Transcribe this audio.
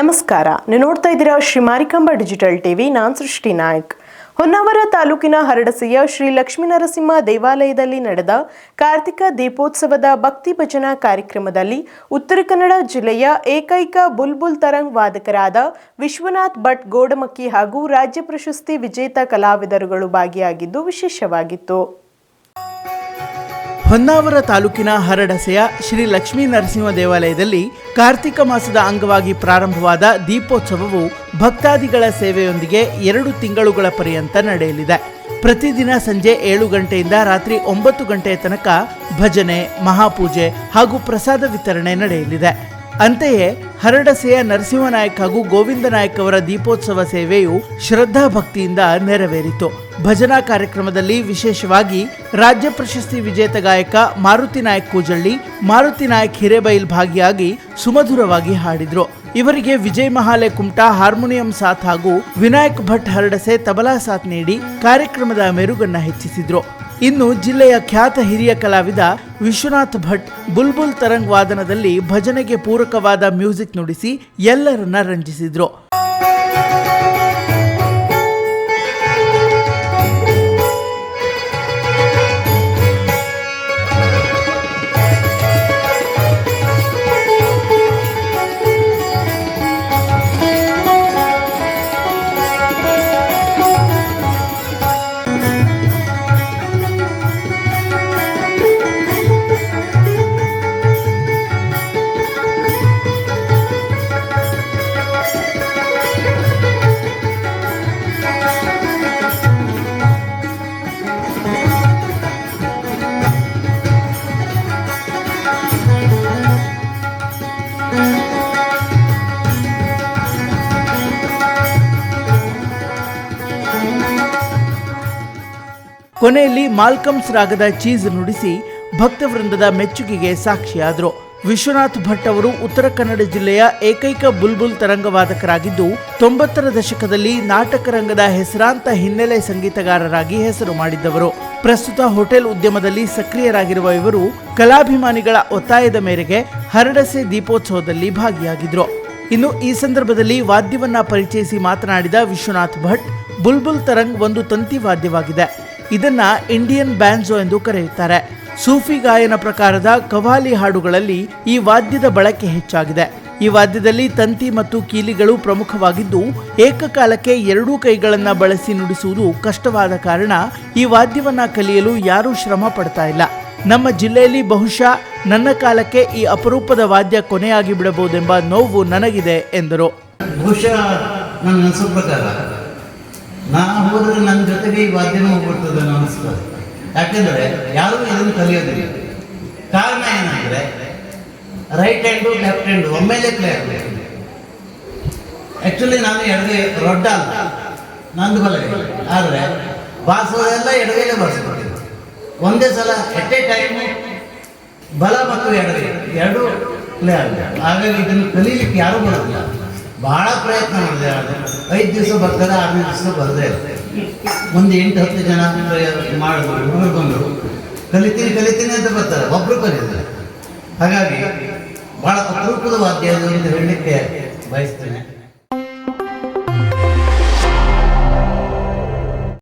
ನಮಸ್ಕಾರ. ನೀವು ನೋಡ್ತಾ ಇದ್ದೀರಾ ಶ್ರೀ ಮಾರಿಕಾಂಬ ಡಿಜಿಟಲ್ ಟಿವಿ. ನಾನ್ ಸೃಷ್ಟಿ ನಾಯ್ಕ್. ಹೊನ್ನಾವರ ತಾಲೂಕಿನ ಹರಡಸಿಯ ಶ್ರೀ ಲಕ್ಷ್ಮೀನರಸಿಂಹ ದೇವಾಲಯದಲ್ಲಿ ನಡೆದ ಕಾರ್ತಿಕ ದೀಪೋತ್ಸವದ ಭಕ್ತಿ ಭಜನಾ ಕಾರ್ಯಕ್ರಮದಲ್ಲಿ ಉತ್ತರ ಕನ್ನಡ ಜಿಲ್ಲೆಯ ಏಕೈಕ ಬುಲ್ಬುಲ್ ತರಂಗ್ ವಾದಕರಾದ ವಿಶ್ವನಾಥ್ ಭಟ್ ಗೋಡಮಕ್ಕಿ ಹಾಗೂ ರಾಜ್ಯ ಪ್ರಶಸ್ತಿ ವಿಜೇತ ಕಲಾವಿದರುಗಳು ಭಾಗಿಯಾಗಿದ್ದು ವಿಶೇಷವಾಗಿತ್ತು. ಹೊನ್ನಾವರ ತಾಲೂಕಿನ ಹರಡಸೆಯ ಶ್ರೀ ಲಕ್ಷ್ಮೀ ನರಸಿಂಹ ದೇವಾಲಯದಲ್ಲಿ ಕಾರ್ತಿಕ ಮಾಸದ ಅಂಗವಾಗಿ ಪ್ರಾರಂಭವಾದ ದೀಪೋತ್ಸವವು ಭಕ್ತಾದಿಗಳ ಸೇವೆಯೊಂದಿಗೆ ಎರಡು ತಿಂಗಳುಗಳ ಪರ್ಯಂತ ನಡೆಯಲಿದೆ. ಪ್ರತಿದಿನ ಸಂಜೆ ಏಳು ಗಂಟೆಯಿಂದ ರಾತ್ರಿ ಒಂಬತ್ತು ಗಂಟೆಯ ತನಕ ಭಜನೆ, ಮಹಾಪೂಜೆ ಹಾಗೂ ಪ್ರಸಾದ ವಿತರಣೆ ನಡೆಯಲಿದೆ. ಅಂತೆಯೇ ಹರಡಸೆಯ ನರಸಿಂಹನಾಯಕ್ ಹಾಗೂ ಗೋವಿಂದ ನಾಯಕ್ ಅವರ ದೀಪೋತ್ಸವ ಸೇವೆಯು ಶ್ರದ್ಧಾ ಭಕ್ತಿಯಿಂದ ನೆರವೇರಿತು. ಭಜನಾ ಕಾರ್ಯಕ್ರಮದಲ್ಲಿ ವಿಶೇಷವಾಗಿ ರಾಜ್ಯ ಪ್ರಶಸ್ತಿ ವಿಜೇತ ಗಾಯಕ ಮಾರುತಿ ನಾಯಕ್ ಕೂಜಳ್ಳಿ, ಮಾರುತಿ ನಾಯಕ್ ಹಿರೇಬೈಲ್ ಭಾಗಿಯಾಗಿ ಸುಮಧುರವಾಗಿ ಹಾಡಿದ್ರು. ಇವರಿಗೆ ವಿಜಯ್ ಮಹಾಲೆ ಕುಮಟಾ, ಹಾರ್ಮೋನಿಯಂ ಸಾಥ್ ಹಾಗೂ ವಿನಾಯಕ್ ಭಟ್ ಹರಡಸೆ ತಬಲಾ ಸಾಥ್ ನೀಡಿ ಕಾರ್ಯಕ್ರಮದ ಮೆರುಗನ್ನ ಹೆಚ್ಚಿಸಿದ್ರು. ಇನ್ನು ಜಿಲ್ಲೆಯ ಖ್ಯಾತ ಹಿರಿಯ ಕಲಾವಿದ ವಿಶ್ವನಾಥ್ ಭಟ್ ಬುಲ್ಬುಲ್ ತರಂಗ್ ವಾದನದಲ್ಲಿ ಭಜನೆಗೆ ಪೂರಕವಾದ ಮ್ಯೂಸಿಕ್ ನುಡಿಸಿ ಎಲ್ಲರನ್ನ ರಂಜಿಸಿದ್ರು. ಕೊನೆಯಲ್ಲಿ ಮಾಲ್ಕಮ್ಸ್ ರಾಗದ ಚೀಸ್ ನುಡಿಸಿ ಭಕ್ತವೃಂದದ ಮೆಚ್ಚುಗೆಗೆ ಸಾಕ್ಷಿಯಾದರು. ವಿಶ್ವನಾಥ್ ಭಟ್ ಅವರು ಉತ್ತರ ಕನ್ನಡ ಜಿಲ್ಲೆಯ ಏಕೈಕ ಬುಲ್ಬುಲ್ ತರಂಗವಾದಕರಾಗಿದ್ದು, ತೊಂಬತ್ತರ ದಶಕದಲ್ಲಿ ನಾಟಕ ರಂಗದ ಹೆಸರಾಂತ ಹಿನ್ನೆಲೆ ಸಂಗೀತಗಾರರಾಗಿ ಹೆಸರು ಮಾಡಿದ್ದವರು. ಪ್ರಸ್ತುತ ಹೋಟೆಲ್ ಉದ್ಯಮದಲ್ಲಿ ಸಕ್ರಿಯರಾಗಿರುವ ಇವರು ಕಲಾಭಿಮಾನಿಗಳ ಒತ್ತಾಯದ ಮೇರೆಗೆ ಹರಡಸೆ ದೀಪೋತ್ಸವದಲ್ಲಿ ಭಾಗಿಯಾಗಿದ್ರು. ಇನ್ನು ಈ ಸಂದರ್ಭದಲ್ಲಿ ವಾದ್ಯವನ್ನ ಪರಿಚಯಿಸಿ ಮಾತನಾಡಿದ ವಿಶ್ವನಾಥ್ ಭಟ್, ಬುಲ್ಬುಲ್ ತರಂಗ್ ಒಂದು ತಂತಿ ವಾದ್ಯವಾಗಿದೆ. ಇದನ್ನ ಇಂಡಿಯನ್ ಬ್ಯಾನ್ಸೋ ಎಂದು ಕರೆಯುತ್ತಾರೆ. ಸೂಫಿ ಗಾಯನ ಪ್ರಕಾರದ ಕವಾಲಿ ಹಾಡುಗಳಲ್ಲಿ ಈ ವಾದ್ಯದ ಬಳಕೆ ಹೆಚ್ಚಾಗಿದೆ. ಈ ವಾದ್ಯದಲ್ಲಿ ತಂತಿ ಮತ್ತು ಕೀಲಿಗಳು ಪ್ರಮುಖವಾಗಿದ್ದು, ಏಕಕಾಲಕ್ಕೆ ಎರಡೂ ಕೈಗಳನ್ನ ಬಳಸಿ ನುಡಿಸುವುದು ಕಷ್ಟವಾದ ಕಾರಣ ಈ ವಾದ್ಯವನ್ನ ಕಲಿಯಲು ಯಾರೂ ಶ್ರಮ ಪಡ್ತಾ ಇಲ್ಲ. ನಮ್ಮ ಜಿಲ್ಲೆಯಲ್ಲಿ ಬಹುಶಃ ನನ್ನ ಕಾಲಕ್ಕೆ ಈ ಅಪರೂಪದ ವಾದ್ಯ ಕೊನೆಯಾಗಿ ಬಿಡಬಹುದೆಂಬ ನೋವು ನನಗಿದೆ ಎಂದರು. ಬಹುಶಃ ನನ್ನ ಅನಿಸೋ ಪ್ರಕಾರ ನಾ ಹೋದ್ರೆ ನನ್ನ ಜೊತೆಗೆ ಈ ವಾದ್ಯನೂ ಹೋಗ್ಬಿಡ್ತದೆ ಅನಿಸ್ತದೆ ಯಾಕೆಂದ್ರೆ ಯಾರೂ ಇದನ್ನು ಕಲಿಯೋದಿಲ್ಲ. ಕಾರಣ ಏನಂದ್ರೆ ರೈಟ್ ಹ್ಯಾಂಡು ಲೆಫ್ಟ್ ಹ್ಯಾಂಡು ಒಮ್ಮೆಲೆ ಪ್ಲೇ ಆಗಬೇಕು. ಆ್ಯಕ್ಚುಲಿ ನಾನು ಎಡಗೈ ರೊಡ್ಡ ಅಲ್ಲ, ನಂದು ಬಲ ಆದರೆ ಬಾರಿಸೋದೆಲ್ಲ ಎಡಗೈಲೇ ಬಾರಿಸ್ಬಿಟ್ಟಿದ್ದೆ ಒಂದೇ ಸಲ ಎಟ್ ಎ ಟೈಮ್ ಬಲ ಮತ್ತು ಎಡಗೈ, ಎರಡು ಪ್ಲೇ ಆಗಿದೆ ಹಾಗಾಗಿ ಇದನ್ನು ಕಲೀಲಿಕ್ಕೆ ಯಾರೂ ಬರೋದಿಲ್ಲ. ಬಹಳ ಪ್ರಯತ್ನ ಮಾಡಿದೆ ಐದು ದಿವಸ ಬರ್ತಾರೆ ಆರು ದಿವಸ ಬರದೇ ಒಂದು ಎಂಟು, ಹತ್ತು ಜನ ಬಂದರು. ಕಲಿತೀನಿ ಕಲಿತೀನಿ ಅಂತ ಬರ್ತಾರೆ ಒಬ್ಬರು ಕಲಿತಾರೆ ಹಾಗಾಗಿ ಬಹಳ ಅಪರೂಪದ ವಾದ್ಯ ಅದು ಅಂತ ಹೇಳಲಿಕ್ಕೆ ಬಯಸ್ತೇನೆ.